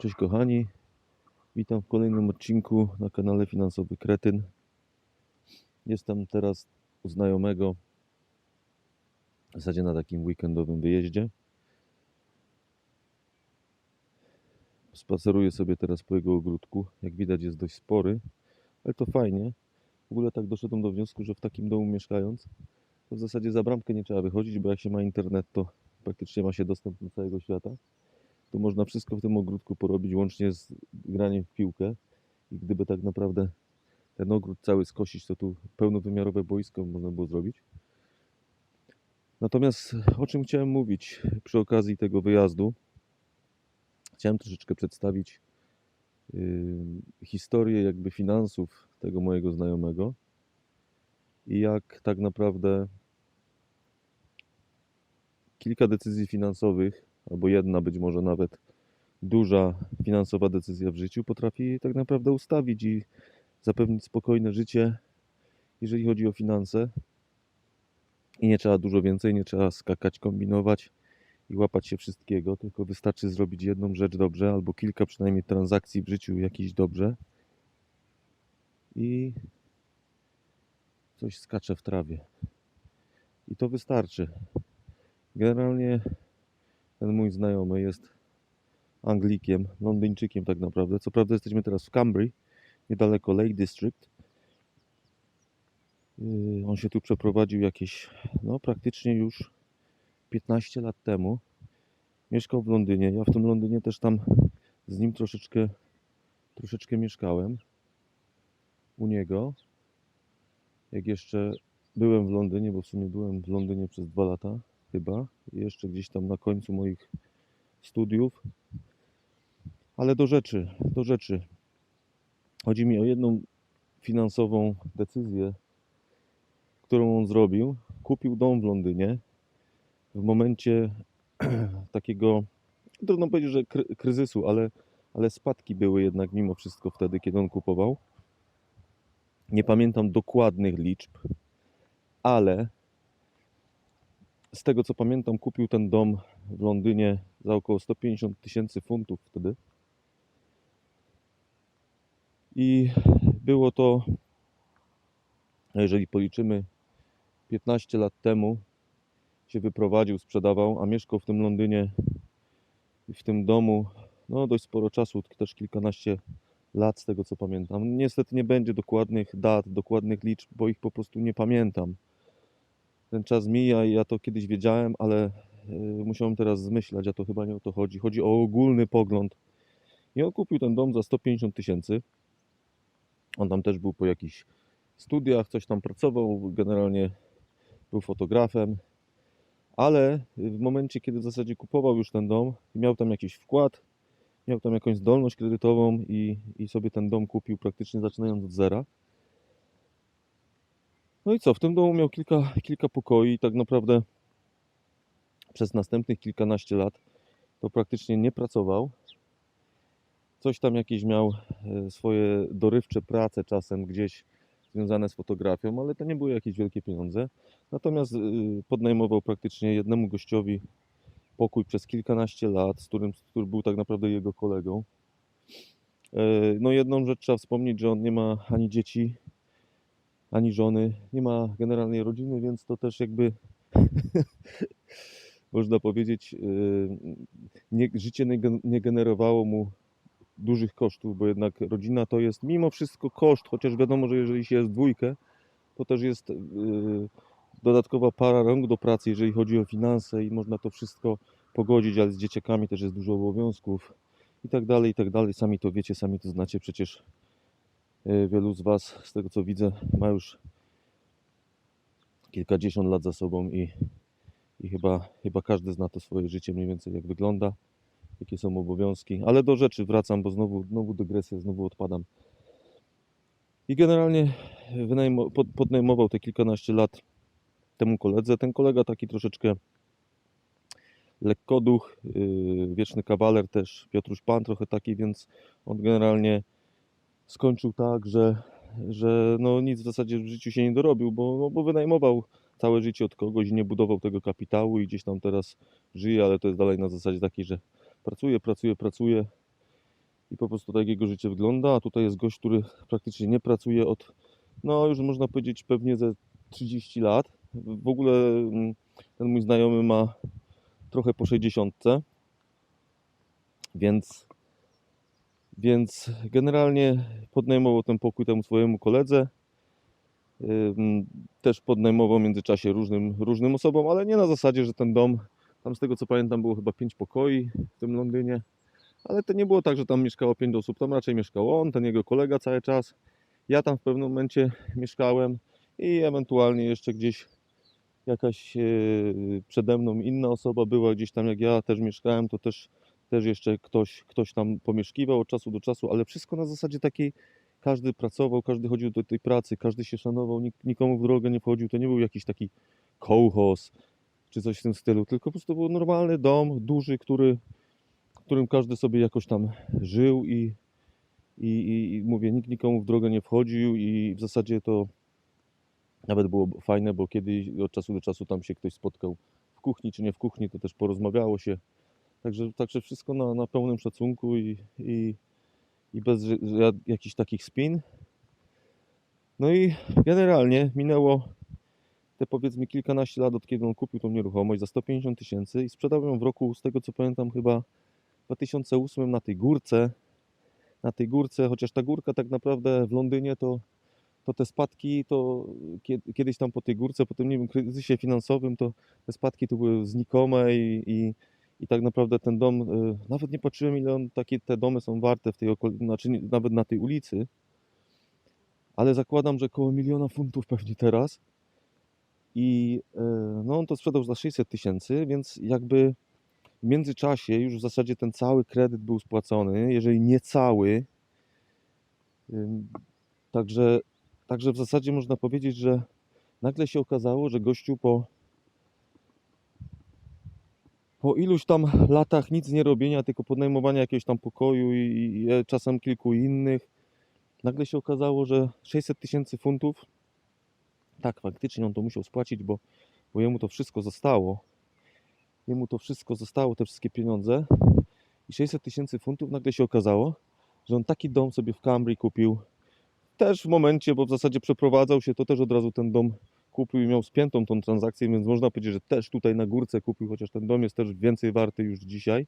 Cześć kochani, witam w kolejnym odcinku na kanale Finansowy Kretyn. Jestem teraz u znajomego, w zasadzie na takim weekendowym wyjeździe. Spaceruję sobie teraz po jego ogródku. Jak widać jest dość spory, ale to fajnie. W ogóle tak doszedłem do wniosku, że w takim domu mieszkając, to w zasadzie za bramkę nie trzeba wychodzić, bo jak się ma internet, to praktycznie ma się dostęp do całego świata to można wszystko w tym ogródku porobić, łącznie z graniem w piłkę. I gdyby tak naprawdę ten ogród cały skosić, to tu pełnowymiarowe boisko można było zrobić. Natomiast o czym chciałem mówić przy okazji tego wyjazdu? Chciałem troszeczkę przedstawić yy, historię jakby finansów tego mojego znajomego i jak tak naprawdę kilka decyzji finansowych albo jedna być może nawet duża finansowa decyzja w życiu potrafi tak naprawdę ustawić i zapewnić spokojne życie, jeżeli chodzi o finanse. I nie trzeba dużo więcej, nie trzeba skakać, kombinować i łapać się wszystkiego, tylko wystarczy zrobić jedną rzecz dobrze, albo kilka przynajmniej transakcji w życiu jakiś dobrze i coś skacze w trawie. I to wystarczy. Generalnie ten mój znajomy jest Anglikiem, Londyńczykiem tak naprawdę. Co prawda jesteśmy teraz w Cambridge, niedaleko Lake District. Yy, On się tu przeprowadził jakieś, no praktycznie już 15 lat temu. Mieszkał w Londynie. Ja w tym Londynie też tam z nim troszeczkę, troszeczkę mieszkałem. U niego. Jak jeszcze byłem w Londynie, bo w sumie byłem w Londynie przez dwa lata chyba, jeszcze gdzieś tam na końcu moich studiów. Ale do rzeczy, do rzeczy. Chodzi mi o jedną finansową decyzję, którą on zrobił. Kupił dom w Londynie w momencie takiego, trudno powiedzieć, że kry- kryzysu, ale, ale spadki były jednak mimo wszystko wtedy, kiedy on kupował. Nie pamiętam dokładnych liczb, ale z tego co pamiętam, kupił ten dom w Londynie za około 150 tysięcy funtów wtedy. I było to, jeżeli policzymy, 15 lat temu się wyprowadził, sprzedawał, a mieszkał w tym Londynie i w tym domu no dość sporo czasu, też kilkanaście lat z tego co pamiętam. Niestety nie będzie dokładnych dat, dokładnych liczb, bo ich po prostu nie pamiętam ten czas mija i ja to kiedyś wiedziałem, ale y, musiałem teraz zmyślać, a to chyba nie o to chodzi. Chodzi o ogólny pogląd. I on kupił ten dom za 150 tysięcy. On tam też był po jakichś studiach, coś tam pracował, generalnie był fotografem, ale w momencie, kiedy w zasadzie kupował już ten dom, miał tam jakiś wkład, miał tam jakąś zdolność kredytową i, i sobie ten dom kupił praktycznie zaczynając od zera. No i co, w tym domu miał kilka, kilka pokoi tak naprawdę przez następnych kilkanaście lat to praktycznie nie pracował. Coś tam jakieś miał e, swoje dorywcze prace czasem gdzieś związane z fotografią, ale to nie były jakieś wielkie pieniądze. Natomiast y, podnajmował praktycznie jednemu gościowi pokój przez kilkanaście lat, z którym, który był tak naprawdę jego kolegą. E, No jedną rzecz trzeba wspomnieć, że on nie ma ani dzieci, ani żony, nie ma generalnie rodziny, więc to też jakby można powiedzieć, yy, nie, życie nie, nie generowało mu dużych kosztów, bo jednak rodzina to jest mimo wszystko koszt, chociaż wiadomo, że jeżeli się jest dwójkę, to też jest yy, dodatkowa para rąk do pracy, jeżeli chodzi o finanse i można to wszystko pogodzić, ale z dzieciakami też jest dużo obowiązków i tak dalej, i tak dalej. Sami to wiecie, sami to znacie przecież Wielu z Was, z tego co widzę, ma już kilkadziesiąt lat za sobą i, i chyba, chyba każdy zna to swoje życie mniej więcej jak wygląda, jakie są obowiązki. Ale do rzeczy wracam, bo znowu, znowu dygresję, znowu odpadam. I generalnie podnajmował te kilkanaście lat temu koledze. Ten kolega taki troszeczkę lekkoduch, yy, wieczny kawaler też, Piotruś Pan trochę taki, więc on generalnie skończył tak, że, że no nic w zasadzie w życiu się nie dorobił, bo, no, bo wynajmował całe życie od kogoś nie budował tego kapitału i gdzieś tam teraz żyje, ale to jest dalej na zasadzie takiej, że pracuje, pracuje, pracuje i po prostu tak jego życie wygląda, a tutaj jest gość, który praktycznie nie pracuje od, no już można powiedzieć pewnie ze 30 lat. W ogóle mm, ten mój znajomy ma trochę po 60, więc, więc generalnie podnajmował ten pokój temu swojemu koledze. Też podnajmował w międzyczasie różnym, różnym osobom, ale nie na zasadzie, że ten dom, tam z tego co pamiętam było chyba 5 pokoi w tym Londynie, ale to nie było tak, że tam mieszkało 5 osób, tam raczej mieszkał on, ten jego kolega cały czas. Ja tam w pewnym momencie mieszkałem i ewentualnie jeszcze gdzieś jakaś e, przede mną inna osoba była gdzieś tam jak ja też mieszkałem, to też, też jeszcze ktoś, ktoś tam pomieszkiwał od czasu do czasu, ale wszystko na zasadzie takiej, każdy pracował, każdy chodził do tej pracy, każdy się szanował, nikt, nikomu w drogę nie wchodził, to nie był jakiś taki kołchoz czy coś w tym stylu, tylko po prostu był normalny dom, duży, który, którym każdy sobie jakoś tam żył i, i, i, i mówię, nikt nikomu w drogę nie wchodził i w zasadzie to nawet było fajne, bo kiedyś od czasu do czasu tam się ktoś spotkał w kuchni czy nie w kuchni, to też porozmawiało się. Także, także wszystko na, na pełnym szacunku i, i, i bez jakichś takich spin. No i generalnie minęło te powiedzmy kilkanaście lat od kiedy on kupił tą nieruchomość za 150 tysięcy i sprzedał ją w roku, z tego co pamiętam, chyba 2008 na tej górce. Na tej górce, chociaż ta górka tak naprawdę w Londynie to to te spadki, to kie- kiedyś tam po tej górce, po tym nie wiem, kryzysie finansowym, to te spadki to były znikome i, i, i tak naprawdę ten dom, y, nawet nie patrzyłem ile on, takie te domy są warte w tej okolicy, znaczy nawet na tej ulicy, ale zakładam, że około miliona funtów pewnie teraz. I y, no on to sprzedał za 600 tysięcy, więc jakby w międzyczasie już w zasadzie ten cały kredyt był spłacony, jeżeli nie cały, Także, także w zasadzie można powiedzieć, że nagle się okazało, że gościu po, po iluś tam latach nic nie robienia, tylko podnajmowania jakiegoś tam pokoju i, i e, czasem kilku innych, nagle się okazało, że 600 tysięcy funtów, tak faktycznie on to musiał spłacić, bo, bo jemu to wszystko zostało. Jemu to wszystko zostało, te wszystkie pieniądze. I 600 tysięcy funtów nagle się okazało, że on taki dom sobie w Cambridge kupił, też w momencie, bo w zasadzie przeprowadzał się, to też od razu ten dom kupił i miał spiętą tą transakcję, więc można powiedzieć, że też tutaj na górce kupił, chociaż ten dom jest też więcej warty już dzisiaj.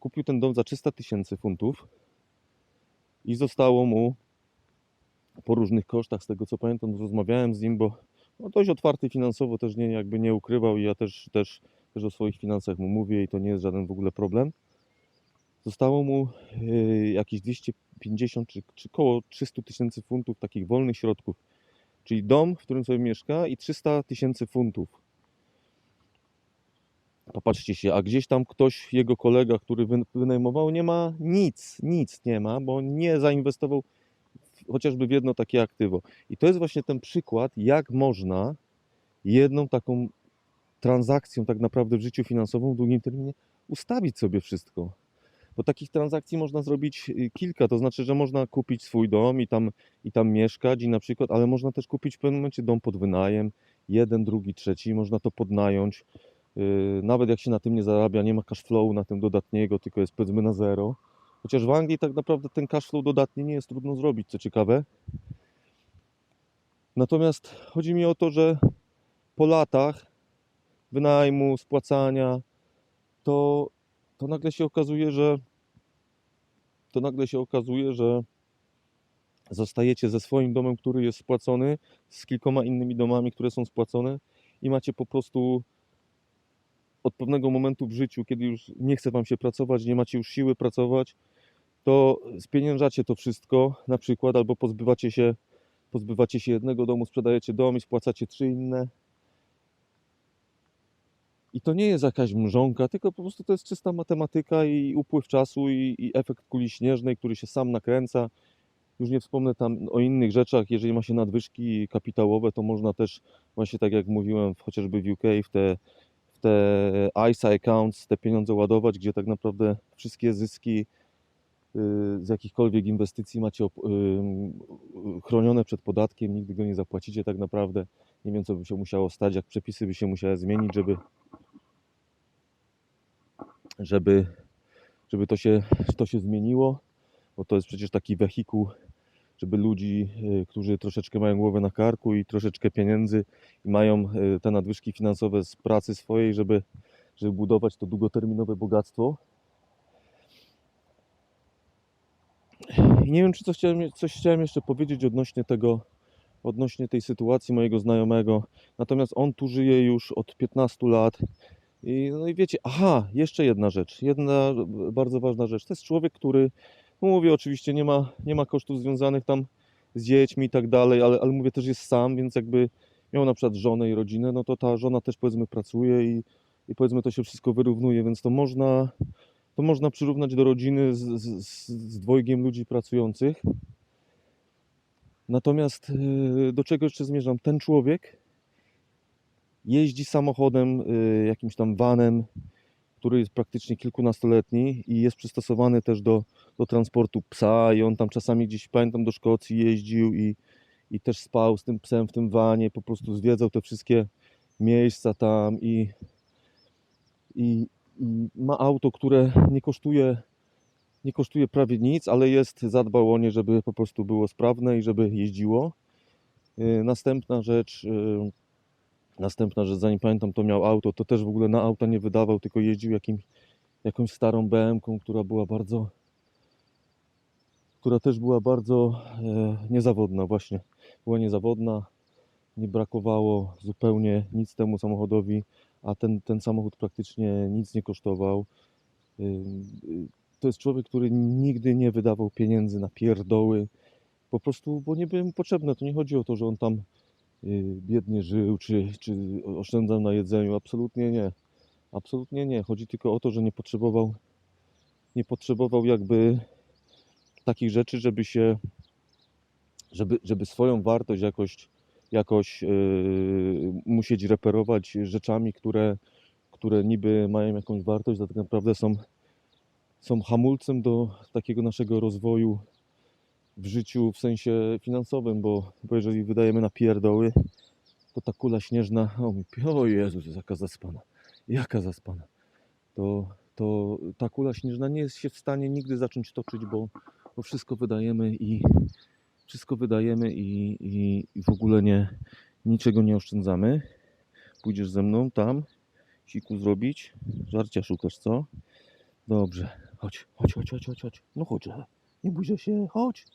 Kupił ten dom za 300 tysięcy funtów i zostało mu po różnych kosztach, z tego co pamiętam, rozmawiałem z nim, bo no dość otwarty finansowo też nie, jakby nie ukrywał i ja też, też, też o swoich finansach mu mówię i to nie jest żaden w ogóle problem. Zostało mu yy, jakieś 250 czy, czy koło 300 tysięcy funtów takich wolnych środków. Czyli dom, w którym sobie mieszka i 300 tysięcy funtów. Popatrzcie się, a gdzieś tam ktoś, jego kolega, który wy- wynajmował, nie ma nic, nic nie ma, bo nie zainwestował chociażby w jedno takie aktywo. I to jest właśnie ten przykład, jak można jedną taką transakcją tak naprawdę w życiu finansowym w długim terminie ustawić sobie wszystko. Bo takich transakcji można zrobić y, kilka, to znaczy, że można kupić swój dom i tam, i tam mieszkać i na przykład, ale można też kupić w pewnym momencie dom pod wynajem, jeden, drugi, trzeci, można to podnająć. Yy, Nawet jak się na tym nie zarabia, nie ma cash flow na tym dodatniego, tylko jest powiedzmy na zero. Chociaż w Anglii tak naprawdę ten cash flow dodatni nie jest trudno zrobić, co ciekawe. Natomiast chodzi mi o to, że po latach wynajmu, spłacania, to, to nagle się okazuje, że to nagle się okazuje, że zostajecie ze swoim domem, który jest spłacony, z kilkoma innymi domami, które są spłacone i macie po prostu od pewnego momentu w życiu, kiedy już nie chce wam się pracować, nie macie już siły pracować, to spieniężacie to wszystko na przykład, albo pozbywacie się, pozbywacie się jednego domu, sprzedajecie dom i spłacacie trzy inne. I to nie jest jakaś mrzonka, tylko po prostu to jest czysta matematyka i upływ czasu i, i efekt kuli śnieżnej, który się sam nakręca. Już nie wspomnę tam o innych rzeczach, jeżeli ma się nadwyżki kapitałowe, to można też właśnie tak jak mówiłem, chociażby w UK, w te, w te ISA accounts, te pieniądze ładować, gdzie tak naprawdę wszystkie zyski y, z jakichkolwiek inwestycji macie chronione przed podatkiem, nigdy go nie zapłacicie tak naprawdę. Nie wiem, co by się musiało stać, jak przepisy by się musiały zmienić, żeby, żeby, żeby to, się, to się zmieniło. bo to jest przecież taki wehikuł, żeby ludzi, y, którzy troszeczkę mają głowę na karku i troszeczkę pieniędzy i mają y, te nadwyżki finansowe z pracy swojej, żeby, żeby budować to długoterminowe bogactwo. I nie wiem, czy coś chciałem, coś chciałem jeszcze powiedzieć odnośnie tego, odnośnie tej sytuacji mojego znajomego. Natomiast on tu żyje już od 15 lat. I, no i wiecie, aha, jeszcze jedna rzecz, jedna bardzo ważna rzecz. To jest człowiek, który, no mówię, oczywiście nie ma, nie ma kosztów związanych tam z dziećmi i tak dalej, ale, ale mówię, też jest sam, więc jakby miał na przykład żonę i rodzinę, no to ta żona też powiedzmy pracuje i, i powiedzmy to się wszystko wyrównuje, więc to można, to można przyrównać do rodziny z, z, z- dwojgiem ludzi pracujących. Natomiast y, do czego jeszcze zmierzam? Ten człowiek jeździ samochodem, y, jakimś tam vanem, który jest praktycznie kilkunastoletni i jest przystosowany też do, do transportu psa i on tam czasami gdzieś, pamiętam, do Szkocji jeździł i, i też spał z tym psem w tym wanie, po prostu zwiedzał te wszystkie miejsca tam i, i, i ma auto, które nie kosztuje, nie kosztuje prawie nic, ale jest, zadbał o nie, żeby po prostu było sprawne i żeby jeździło. Y, Następna rzecz, y, następna rzecz, zanim pamiętam, to miał auto, to też w ogóle na auta nie wydawał, tylko jeździł jakim, jakąś starą BM-ką, która była bardzo, która też była bardzo e, niezawodna właśnie. Była niezawodna, nie brakowało zupełnie nic temu samochodowi, a ten, ten samochód praktycznie nic nie kosztował. Ym, y, To jest człowiek, który nigdy nie wydawał pieniędzy na pierdoły, po prostu, bo nie były mu potrzebne. To nie chodzi o to, że on tam biednie żył, czy, czy oszczędzał na jedzeniu. Absolutnie nie. Absolutnie nie. Chodzi tylko o to, że nie potrzebował, nie potrzebował jakby takich rzeczy, żeby się, żeby, żeby swoją wartość jakoś, jakoś yy, musieć reperować rzeczami, które, które niby mają jakąś wartość, a tak naprawdę są, są hamulcem do takiego naszego rozwoju w życiu w sensie finansowym, bo, bo jeżeli wydajemy na pierdoły, to ta kula śnieżna, o, pi- o Jezus, jaka zaspana, jaka zaspana, to, to ta kula śnieżna nie jest się w stanie nigdy zacząć toczyć, bo, bo wszystko wydajemy i wszystko wydajemy i, i, i w ogóle nie, niczego nie oszczędzamy. Pójdziesz ze mną tam, siku zrobić, żarcia szukasz, co? Dobrze, chodź, chodź, chodź, chodź, chodź, chodź. no chodź, nie bój się, chodź.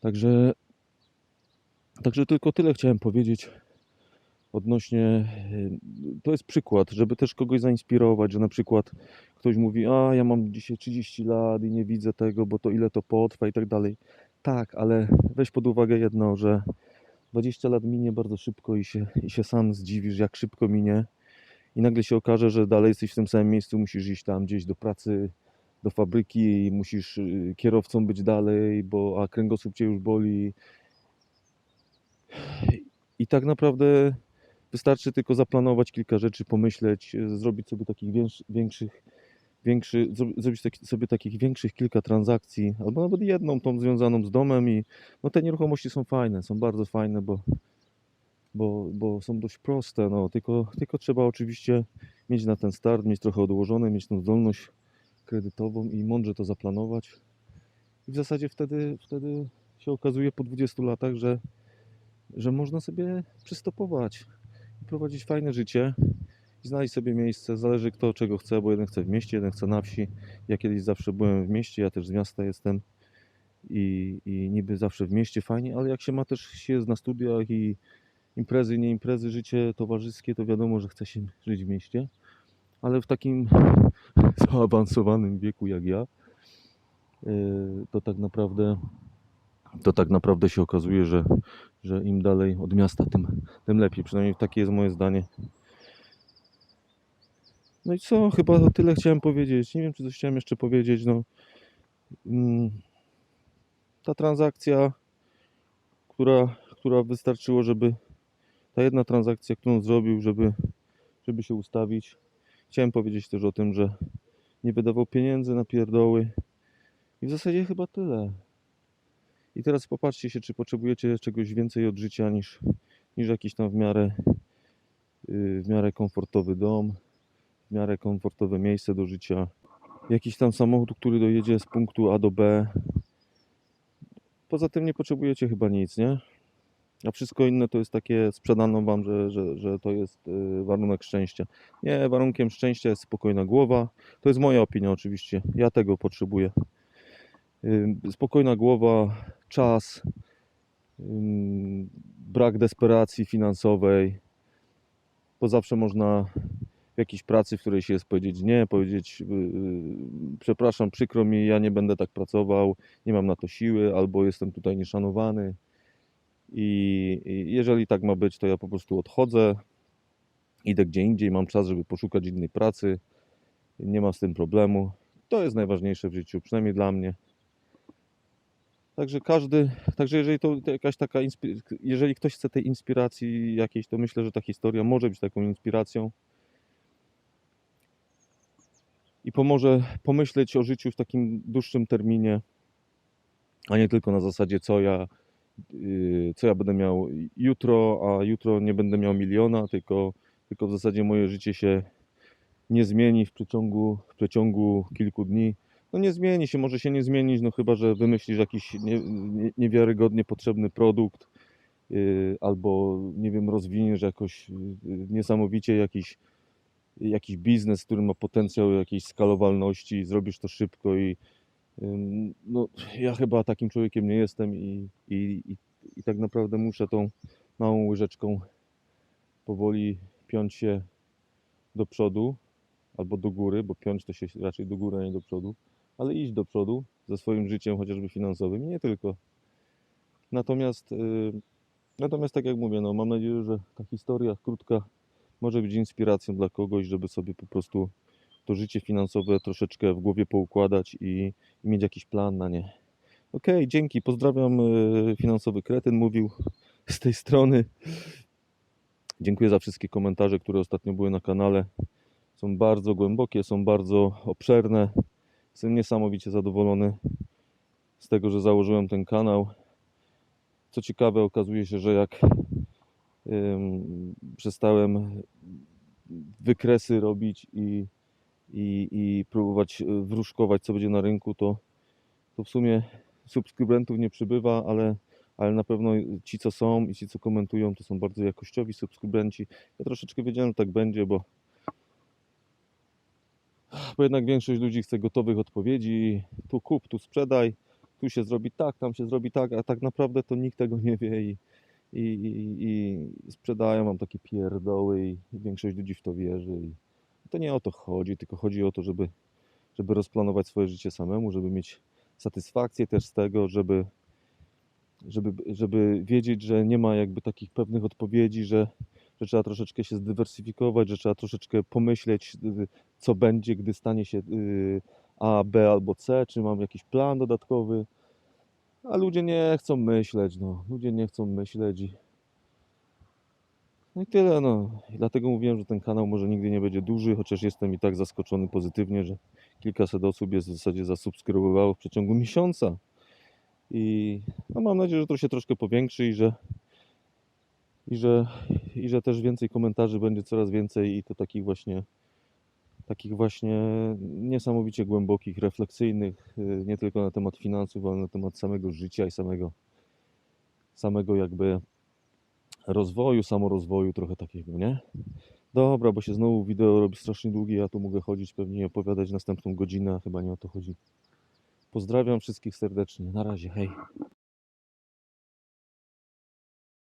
Także, także tylko tyle chciałem powiedzieć odnośnie. y, To jest przykład, żeby też kogoś zainspirować, że na przykład ktoś mówi: A ja mam dzisiaj 30 lat i nie widzę tego, bo to ile to potrwa i tak dalej. Tak, ale weź pod uwagę jedno, że 20 lat minie bardzo szybko i się, i się sam zdziwisz, jak szybko minie. I nagle się okaże, że dalej jesteś w tym samym miejscu, musisz iść tam gdzieś do pracy, do fabryki i musisz y, kierowcą być dalej, bo a kręgosłup cię już boli. I tak naprawdę wystarczy tylko zaplanować kilka rzeczy, pomyśleć, y, zrobić sobie takich większ- większych, większy, zro- zrobić sobie takich większych kilka transakcji, albo nawet jedną tą związaną z domem i no te nieruchomości są fajne, są bardzo fajne, bo, bo, bo są dość proste, no tylko, tylko trzeba oczywiście mieć na ten start, mieć trochę odłożone, mieć tą zdolność kredytową i mądrze to zaplanować. I w zasadzie wtedy, wtedy się okazuje po 20 latach, że, że można sobie przystopować i prowadzić fajne życie i znaleźć sobie miejsce. Zależy kto czego chce, bo jeden chce w mieście, jeden chce na wsi. Ja kiedyś zawsze byłem w mieście, ja też z miasta jestem i, i niby zawsze w mieście fajnie, ale jak się ma też się jest na studiach i imprezy, nie imprezy, życie towarzyskie, to wiadomo, że chce się żyć w mieście. Ale w takim zaawansowanym wieku jak ja, yy, to tak naprawdę to tak naprawdę się okazuje, że, że im dalej od miasta, tym, tym lepiej. Przynajmniej takie jest moje zdanie. No i co? Chyba tyle chciałem powiedzieć. Nie wiem, czy coś chciałem jeszcze powiedzieć. No, mm, ta transakcja, która, która wystarczyło, żeby ta jedna transakcja, którą zrobił, żeby, żeby się ustawić. Chciałem powiedzieć też o tym, że nie wydawał pieniędzy na pierdoły. I w zasadzie chyba tyle. I teraz popatrzcie się, czy potrzebujecie czegoś więcej od życia niż, niż jakiś tam w miarę, yy, w miarę komfortowy dom, w miarę komfortowe miejsce do życia. jakiś tam samochód, który dojedzie z punktu A do B. Poza tym nie potrzebujecie chyba nic, nie? A wszystko inne to jest takie, sprzedano wam, że, że, że to jest y, warunek szczęścia. Nie, warunkiem szczęścia jest spokojna głowa. To jest moja opinia oczywiście. Ja tego potrzebuję. Ym, Spokojna głowa, czas, ym, brak desperacji finansowej. Bo zawsze można w jakiejś pracy, w której się jest powiedzieć nie, powiedzieć przepraszam, przykro mi, ja nie będę tak pracował, nie mam na to siły, albo jestem tutaj nieszanowany. I jeżeli tak ma być, to ja po prostu odchodzę, idę gdzie indziej, mam czas, żeby poszukać innej pracy. Nie ma z tym problemu. To jest najważniejsze w życiu, przynajmniej dla mnie. Także każdy, także jeżeli to jakaś taka, jeżeli ktoś chce tej inspiracji jakiejś, to myślę, że ta historia może być taką inspiracją i pomoże pomyśleć o życiu w takim dłuższym terminie, a nie tylko na zasadzie co ja, co ja będę miał jutro, a jutro nie będę miał miliona, tylko, tylko w zasadzie moje życie się nie zmieni w przeciągu, w przeciągu kilku dni. No nie zmieni się, może się nie zmienić, no chyba, że wymyślisz jakiś nie, nie, niewiarygodnie potrzebny produkt, yy, albo nie wiem, rozwiniesz jakoś yy, niesamowicie jakiś, jakiś biznes, który ma potencjał jakiejś skalowalności, zrobisz to szybko i no, ja chyba takim człowiekiem nie jestem i, i, i, i tak naprawdę muszę tą małą łyżeczką powoli piąć się do przodu albo do góry, bo piąć to się raczej do góry, a nie do przodu, ale iść do przodu ze swoim życiem, chociażby finansowym i nie tylko. Natomiast, yy, natomiast tak jak mówię, no, mam nadzieję, że ta historia krótka może być inspiracją dla kogoś, żeby sobie po prostu to życie finansowe troszeczkę w głowie poukładać i, i mieć jakiś plan na nie. Okej, dzięki. Pozdrawiam. yy, Finansowy kretyn mówił z tej strony. Dziękuję za wszystkie komentarze, które ostatnio były na kanale. Są bardzo głębokie, są bardzo obszerne. Jestem niesamowicie zadowolony z tego, że założyłem ten kanał. Co ciekawe, okazuje się, że jak przestałem wykresy robić i, i, i próbować y, wróżkować, co będzie na rynku, to, to w sumie subskrybentów nie przybywa, ale, ale na pewno ci, co są i ci, co komentują, to są bardzo jakościowi subskrybenci. Ja troszeczkę wiedziałem, że tak będzie, bo, bo jednak większość ludzi chce gotowych odpowiedzi. Tu kup, tu sprzedaj, tu się zrobi tak, tam się zrobi tak, a tak naprawdę to nikt tego nie wie i, i, i, i sprzedają wam takie pierdoły i większość ludzi w to wierzy. I to nie o to chodzi, tylko chodzi o to, żeby, żeby rozplanować swoje życie samemu, żeby mieć satysfakcję też z tego, żeby, żeby, żeby wiedzieć, że nie ma jakby takich pewnych odpowiedzi, że, że trzeba troszeczkę się zdywersyfikować, że trzeba troszeczkę pomyśleć, y, co będzie, gdy stanie się y, A, B albo C, czy mam jakiś plan dodatkowy. A ludzie nie chcą myśleć, no. Ludzie nie chcą myśleć i... No i tyle, no. I dlatego mówiłem, że ten kanał może nigdy nie będzie duży, chociaż jestem i tak zaskoczony pozytywnie, że kilkaset osób jest w zasadzie zasubskrybowało w przeciągu miesiąca. I no mam nadzieję, że to się troszkę powiększy i że i że, i że też więcej komentarzy będzie coraz więcej i to takich właśnie takich właśnie niesamowicie głębokich, refleksyjnych, y, nie tylko na temat finansów, ale na temat samego życia i samego samego jakby rozwoju, samorozwoju trochę takiego, nie? Dobra, bo się znowu wideo robi strasznie długie, ja tu mogę chodzić pewnie i opowiadać następną godzinę, a chyba nie o to chodzi. Pozdrawiam wszystkich serdecznie. Na razie, hej.